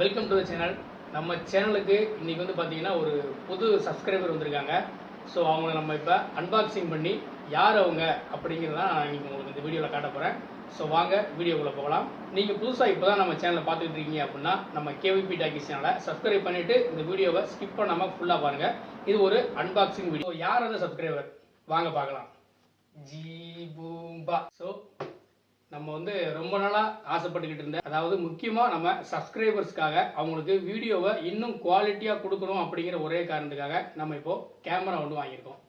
Welcome to the channel நம்ம சேனலுக்கு இன்றைக்கி வந்து பார்த்தீங்கன்னா ஒரு புது சப்ஸ்கிரைபர் வந்திருக்காங்க. ஸோ அவங்கள நம்ம இப்போ அன்பாக்சிங் பண்ணி யார் அவங்க அப்படிங்கிறத நான் இன்றைக்கி உங்களுக்கு இந்த வீடியோவில் காட்ட போகிறேன் ஸோ வாங்க வீடியோக்குள்ளே போகலாம். நீங்கள் புதுசாக இப்போ தான் நம்ம சேனலை பார்த்துட்டு இருக்கீங்க அப்படின்னா நம்ம கேவிபி டாக்கி சேனலை சப்ஸ்கிரைப் பண்ணிவிட்டு இந்த வீடியோவை ஸ்கிப் பண்ணாமல் ஃபுல்லாக பாருங்கள் இது ஒரு அன்பாக்சிங் வீடியோ யார் அந்த சப்ஸ்கிரைபர் வாங்க பார்க்கலாம். ஜி பூம்பா. ஸோ நம்ம வந்து ரொம்ப நாளாக ஆசைப்பட்டுக்கிட்டு இருந்தேன் அதாவது முக்கியமாக நம்ம சப்ஸ்கிரைபர்ஸ்க்காக அவங்களுக்கு வீடியோவை இன்னும் குவாலிட்டியாக கொடுக்கணும் அப்படிங்கிற ஒரே காரணத்துக்காக நம்ம இப்போ கேமரா ஒன்று வாங்கியிருக்கோம்.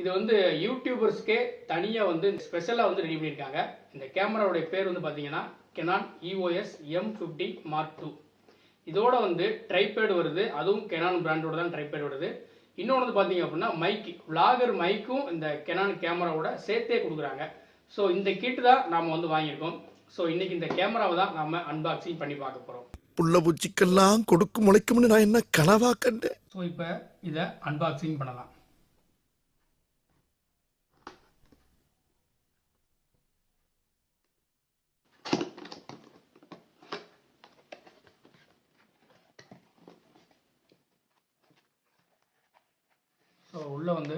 இது வந்து யூடியூபர்ஸ்க்கே தனியாக வந்து ஸ்பெஷலாக வந்து ரெடி பண்ணியிருக்காங்க. இந்த கேமராவுடைய பேர் வந்து பார்த்தீங்கன்னா Canon EOS M fifty mark two இதோட வந்து ட்ரைபேடு வருது. அதுவும் கெனான் பிராண்டோட தான் ட்ரைபேடு வருது. இன்னொன்று வந்து பார்த்தீங்க அப்படின்னா மைக் vlogger மைக்கும் இந்த கெனான் கேமராவோட சேர்த்தே கொடுக்குறாங்க. ஸோ இந்த கிட் தான் நாம் வந்து வாங்கியிருக்கோம். ஸோ இன்னைக்கு இந்த கேமராவை தான் நாம அன்பாக்சிங் பண்ணி பார்க்க போகிறோம் புள்ள பூச்சிக்கெல்லாம் கொடுக்கு முளைக்கும்னு நான் என்ன கனவா கண்டேன்? ஸோ இப்போ இதை அன்பாக்சிங் பண்ணலாம். ஸோ உள்ளே வந்து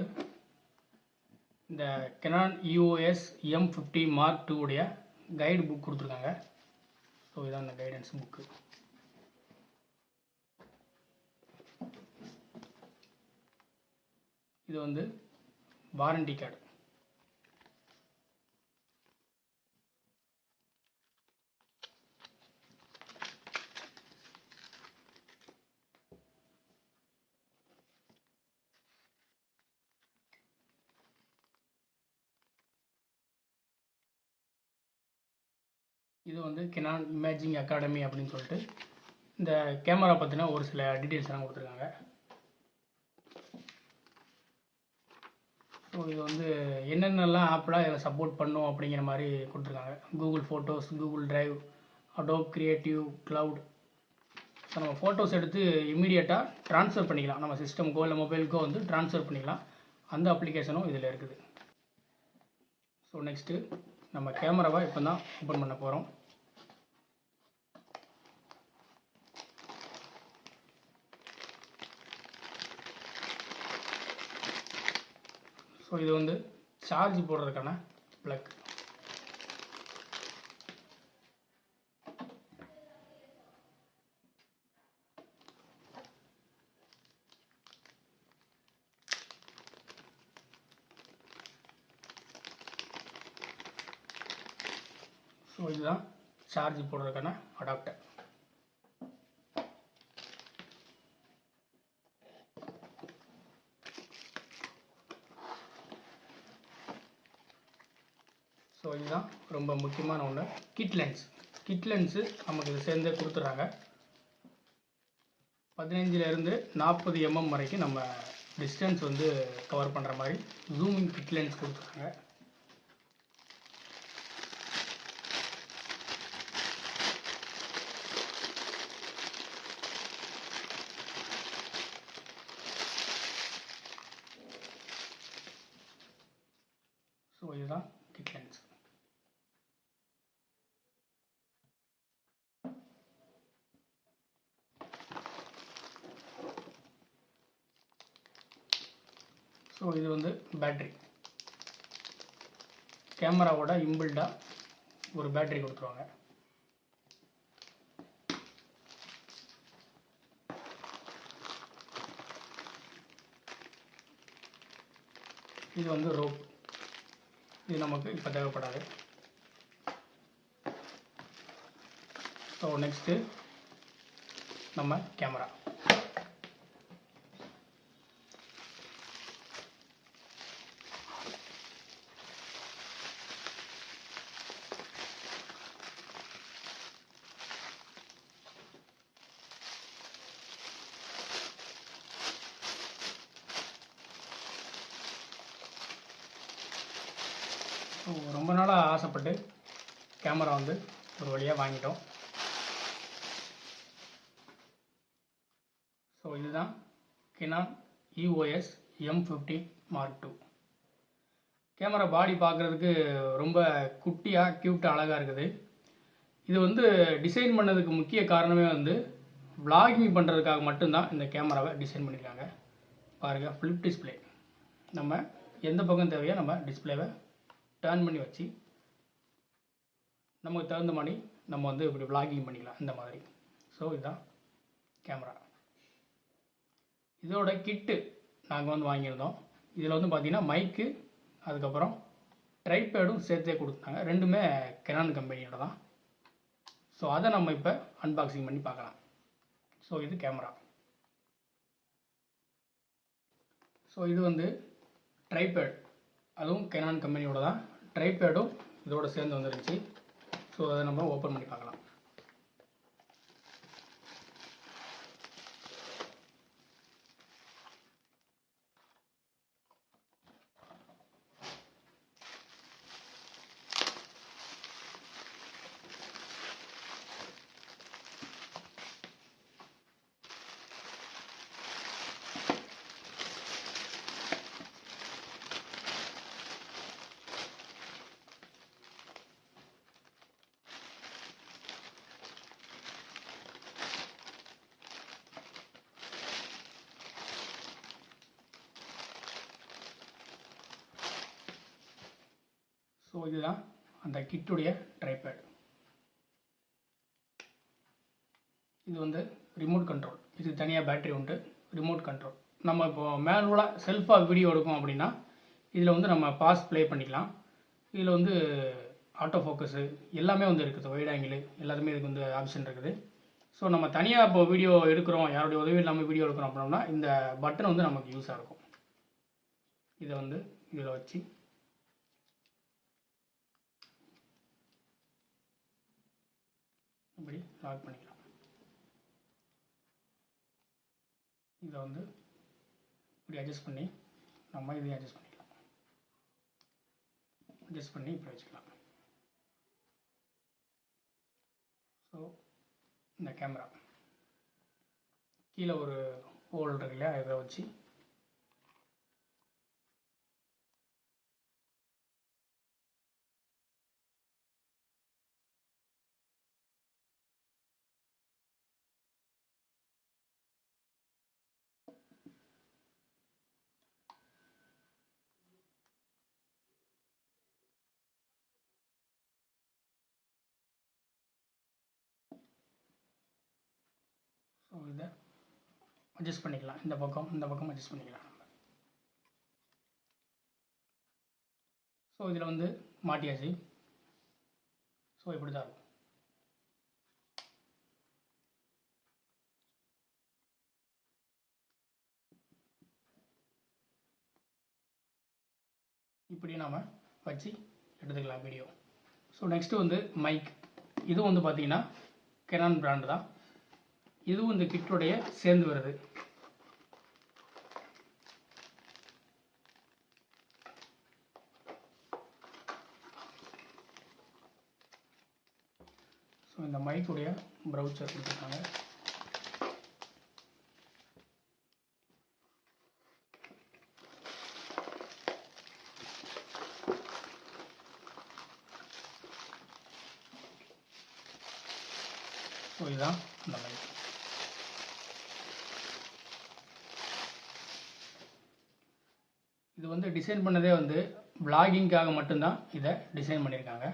இந்த Canon EOS M fifty mark two உடைய கைடு புக் கொடுத்துருக்காங்க. ஸோ இதான் இந்த கைடன்ஸ் புக்கு இது வந்து வாரண்டி கார்டு இது வந்து கெனான் இமேஜிங் அகாடமி அப்படின்னு சொல்லிட்டு இந்த கேமரா பற்றின ஒரு சில டீட்டெயில்ஸ் எல்லாம் கொடுத்துருக்காங்க. ஸோ இது வந்து என்னென்னலாம் ஆப்லாம் இதில் சப்போர்ட் பண்ணும் அப்படிங்கிற மாதிரி கொடுத்துருக்காங்க. Google photos Google drive Adobe creative cloud so நம்ம ஃபோட்டோஸ் எடுத்து இமீடியட்டாக ட்ரான்ஸ்ஃபர் பண்ணிக்கலாம். நம்ம சிஸ்டம்க்கோ இல்லை மொபைலுக்கோ வந்து ட்ரான்ஸ்ஃபர் பண்ணிக்கலாம். அந்த அப்ளிகேஷனும் இதில் இருக்குது. ஸோ நெக்ஸ்ட்டு நம்ம கேமராவை இப்போ தான் ஓப்பன் பண்ண போகிறோம் ஸோ இது வந்து சார்ஜ் போடுறதுக்கான ப்ளக் ஸோ இதுதான் சார்ஜ் போடுறதுக்கான அடாப்டர் ஸோ இதுதான் ரொம்ப முக்கியமான ஒன்று கிட் லென்ஸ் கிட் லென்ஸு நமக்கு இது சேர்ந்தே கொடுத்துட்றாங்க. பதினஞ்சுலேருந்து நாற்பது எம்எம் வரைக்கும் நம்ம டிஸ்டன்ஸ் வந்து கவர் பண்ணுற மாதிரி ஜூமிங் கிட் லென்ஸ் கொடுத்துருக்காங்க ஸோ இதுதான் கிட் லென்ஸ் ஸோ இது வந்து பேட்ரி கேமராவோட இம்பிள்டாக ஒரு பேட்டரி கொடுத்துருவாங்க. இது வந்து ரோப் இது நமக்கு இப்போ தேவைப்படாது. ஸோ நெக்ஸ்ட்டு நம்ம கேமரா ஸோ ரொம்ப நாளாக ஆசைப்பட்டு கேமரா வந்து ஒரு வழியாக வாங்கிட்டோம். ஸோ இதுதான் Canon EOS M fifty mark two camera body பார்க்குறதுக்கு ரொம்ப குட்டியாக க்யூட்டாக அழகாக இருக்குது. இது வந்து டிசைன் பண்ணதுக்கு முக்கிய காரணமே வந்து விளாகிங் பண்ணுறதுக்காக மட்டும்தான் இந்த கேமராவை டிசைன் பண்ணியிருக்காங்க பாருங்கள் ஃப்ளிப் டிஸ்ப்ளே நம்ம எந்த பக்கம் தேவையோ நம்ம டிஸ்பிளேவை டேர்ன் பண்ணி வச்சு நமக்கு தகுந்த மாதிரி நம்ம வந்து இப்படி விளாகிங் பண்ணிக்கலாம் இந்த மாதிரி. ஸோ இதுதான் கேமரா இதோட கிட்டு நாங்கள் வந்து வாங்கியிருந்தோம். இதில் வந்து பார்த்தீங்கன்னா மைக்கு அதுக்கப்புறம் ட்ரைபேடும் சேர்த்தே கொடுத்தாங்க. ரெண்டுமே கெனான் கம்பெனியோட தான். ஸோ அதை நம்ம இப்போ அன்பாக்சிங் பண்ணி பார்க்கலாம். ஸோ இது கேமரா ஸோ இது வந்து ட்ரைபேட் அதுவும் கெனான் கம்பெனியோட தான். ட்ரைபேடும் இதோட சேர்ந்து வந்துருந்துச்சு ஸோ அதை நம்ம ஓப்பன் பண்ணி பார்க்கலாம். ஸோ இதுதான் அந்த கிட்டுடைய ட்ரைபேட் இது வந்து ரிமோட் கண்ட்ரோல் இது தனியாக பேட்டரி உண்டு. ரிமோட் கண்ட்ரோல் நம்ம இப்போ மேனுவலாக செல்ஃபாக வீடியோ எடுக்கும் அப்படின்னா இதில் வந்து நம்ம பாஸ் ப்ளே பண்ணிக்கலாம். இதில் வந்து ஆட்டோ ஃபோக்கஸு எல்லாமே வந்து இருக்குது. வைட் ஆங்கிள் எல்லாத்துமே இதுக்கு வந்து ஆப்ஷன் இருக்குது. ஸோ நம்ம தனியாக இப்போ வீடியோ எடுக்கிறோம் யாருடைய உதவி இல்லாமல் வீடியோ எடுக்கிறோம் அப்படின்னா இந்த பட்டன் வந்து நமக்கு யூஸாக இருக்கும். இதை வந்து இதில் வச்சு இப்படி லாக் பண்ணிக்கலாம். இதை வந்து இப்படி அட்ஜஸ்ட் பண்ணி நம்ம இதையும் அட்ஜஸ்ட் பண்ணிக்கலாம். அட்ஜஸ்ட் பண்ணி இப்படி வச்சுக்கலாம். ஸோ இந்த கேமரா கீழே ஒரு ஹோல் இருக்கு இல்லையா? இதை வச்சு ஸோ இதை அட்ஜஸ்ட் பண்ணிக்கலாம். இந்த பக்கம் இந்த பக்கம் அட்ஜஸ்ட் பண்ணிக்கலாம் நம்ம. ஸோ இதில் வந்து மாட்டியாச்சு. ஸோ இப்படி தான் இருக்கும். இப்படி நாம் வச்சு எடுத்துக்கலாம் வீடியோ ஸோ நெக்ஸ்ட்டு வந்து மைக் இதுவும் வந்து பார்த்தீங்கன்னா கெனான் பிராண்டு தான். இதுவும் இந்த கிட்டோடைய சேர்ந்து வருது ஸோ இந்த மைக்குடைய ப்ரௌச்சர் கொடுத்துருக்காங்க. ஸோ இதுதான் இந்த மைக் இது வந்து டிசைன் பண்ணதே வந்து vloggingக்காக மட்டும்தான் இதை டிசைன் பண்ணியிருக்காங்க.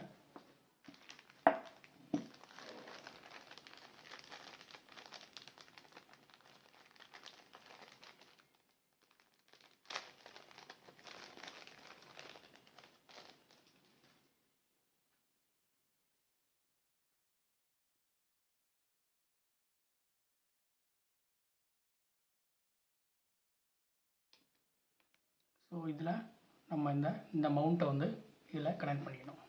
ஸோ இதில் நம்ம இந்த இந்த மவுண்ட்டை வந்து இதில் கனெக்ட் பண்ணிக்கணும்.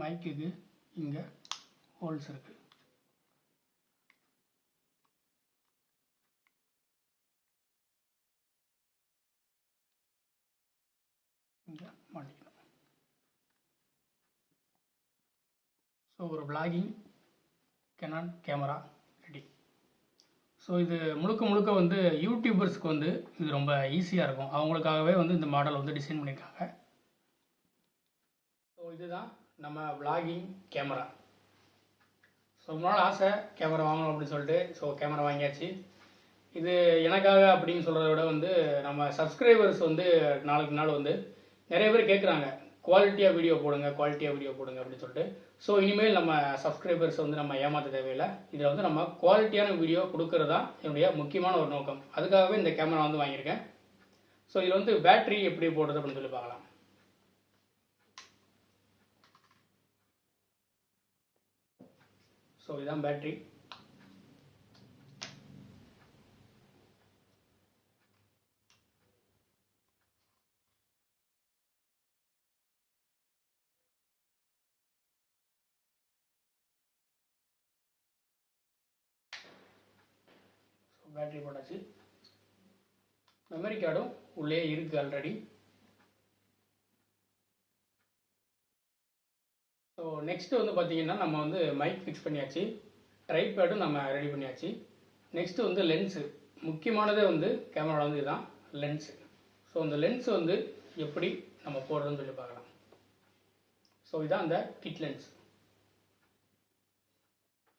மைக்குக்கு இங்கே ஹோல்ஸ் இருக்குது இங்கே மாட்டிக்கணும். ஸோ ஒரு vlogging Canon camera ready so இது முழுக்க முழுக்க வந்து யூடியூபர்ஸ்க்கு வந்து இது ரொம்ப ஈஸியாக இருக்கும். அவங்களுக்காகவே வந்து இந்த மாடல் வந்து டிசைன் பண்ணியிருக்காங்க. ஸோ இதுதான் நம்ம விளாகிங் கேமரா ஸோ ரொம்ப நாள் ஆசை கேமரா வாங்கணும் அப்படின்னு சொல்லிட்டு. ஸோ கேமரா வாங்கியாச்சு. இது எனக்காக அப்படின்னு சொல்கிறத விட வந்து நம்ம சப்ஸ்கிரைபர்ஸ் வந்து நாளுக்கு நாள் வந்து நிறைய பேர் கேட்குறாங்க குவாலிட்டியாக வீடியோ போடுங்க குவாலிட்டியாக வீடியோ போடுங்க அப்படின்னு சொல்லிட்டு. ஸோ இனிமேல் நம்ம சப்ஸ்கிரைபர்ஸ் வந்து நம்ம ஏமாற்ற தேவையில்லை. இதில் வந்து நம்ம குவாலிட்டியான வீடியோ கொடுக்கறது தான் என்னுடைய முக்கியமான ஒரு நோக்கம். அதுக்காகவே இந்த கேமரா வந்து வாங்கியிருக்கேன். ஸோ இதில் வந்து பேட்டரி எப்படி போடுறது அப்படின்னு சொல்லி பார்க்கலாம். ஸோ இதுதான் பேட்டரி பேட்டரி போட்டாச்சு. மெமரி கார்டும் உள்ளே இருக்குது ஆல்ரெடி ஸோ நெக்ஸ்ட்டு வந்து பார்த்தீங்கன்னா நம்ம வந்து மைக் ஃபிக்ஸ் பண்ணியாச்சு. ட்ரைபேடும் நம்ம ரெடி பண்ணியாச்சு. நெக்ஸ்ட்டு வந்து லென்ஸு முக்கியமானதே வந்து கேமராவில் வந்து இதுதான் லென்ஸு ஸோ அந்த லென்ஸ் வந்து எப்படி நம்ம போடுறதுன்னு சொல்லி பார்க்கலாம். ஸோ இதான் அந்த kit lens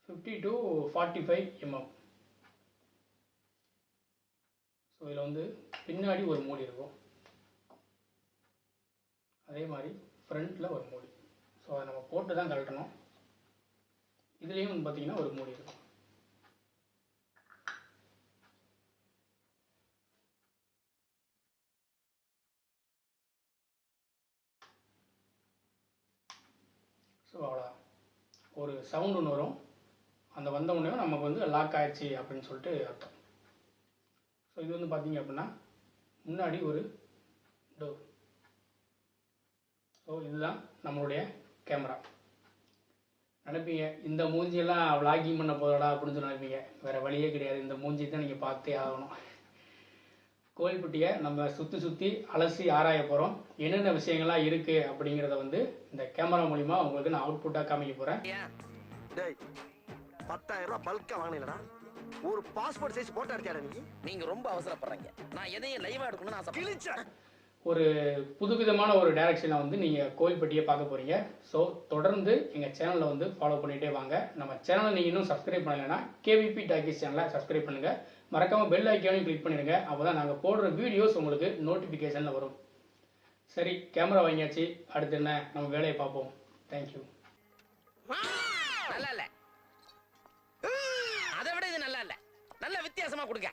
fifty to forty five mm so இதில் வந்து பின்னாடி ஒரு மூடி இருக்கும். அதே மாதிரி ஃப்ரண்ட்டில் ஒரு மூடி. ஸோ அதை நம்ம போட்டு தான் கழட்டணும். இதுலேயும் வந்து பார்த்தீங்கன்னா ஒரு மூடி இருக்கும். ஸோ அவ்வளோ ஒரு சவுண்ட் ஒன்று வரும். அந்த வந்த உடனே நமக்கு வந்து லாக் ஆயிடுச்சு அப்படின்னு சொல்லிட்டு அர்த்தம். ஸோ இது வந்து பார்த்தீங்க அப்படின்னா முன்னாடி ஒரு டோர் ஸோ இதுதான் நம்மளுடைய கேமரா நினைப்பீங்க இந்த மூஞ்சியெல்லாம் விளாகிங் பண்ண போதடா அப்படின்னு சொல்லி நினைப்பீங்க. வேறு வழியே கிடையாது. இந்த மூஞ்சி தான் நீங்கள் பார்த்தே ஆகணும். கோயில்பட்டியை நம்ம சுற்றி சுற்றி அலசி ஆராய போகிறோம் என்னென்ன விஷயங்கள்லாம் இருக்குது அப்படிங்கிறத வந்து இந்த கேமரா மூலிமா உங்களுக்கு நான் அவுட்புட்டாக காமிக்க போகிறேன் பத்தாயிரம் ரூபா பல்கா வாங்கினீங்களா ஒரு பாஸ்போர்ட் சைஸ் போட்டோ எடுத்தியாடா நீ? நீங்க ரொம்ப அவசரப்படுறீங்க. நான் எதையும் லைவா எடுக்கணும்னு ஆசை கிழிச்ச ஒரு புதுவிதமான ஒரு டைரக்ஷனில் வந்து நீங்கள் கோயில்பட்டியை பார்க்க போகிறீங்க ஸோ தொடர்ந்து எங்கள் சேனலை வந்து ஃபாலோ பண்ணிகிட்டே வாங்க. நம்ம சேனலை நீங்கள் இன்னும் சப்ஸ்கிரைப் பண்ணலைன்னா கேவிபி டாக்கிஸ் சேனலை சப்ஸ்கிரைப் பண்ணுங்கள் மறக்காமல் பெல் ஐக்கானையும் கிளிக் பண்ணிடுங்க. அப்போ தான் நாங்கள் போடுற வீடியோஸ் உங்களுக்கு நோட்டிஃபிகேஷனில் வரும். சரி கேமரா வாங்கியாச்சு. அடுத்து என்ன? நம்ம வேலையை பார்ப்போம். தேங்க்யூ நல்லா இல்ல. வித்தியாசமா கொடுங்க.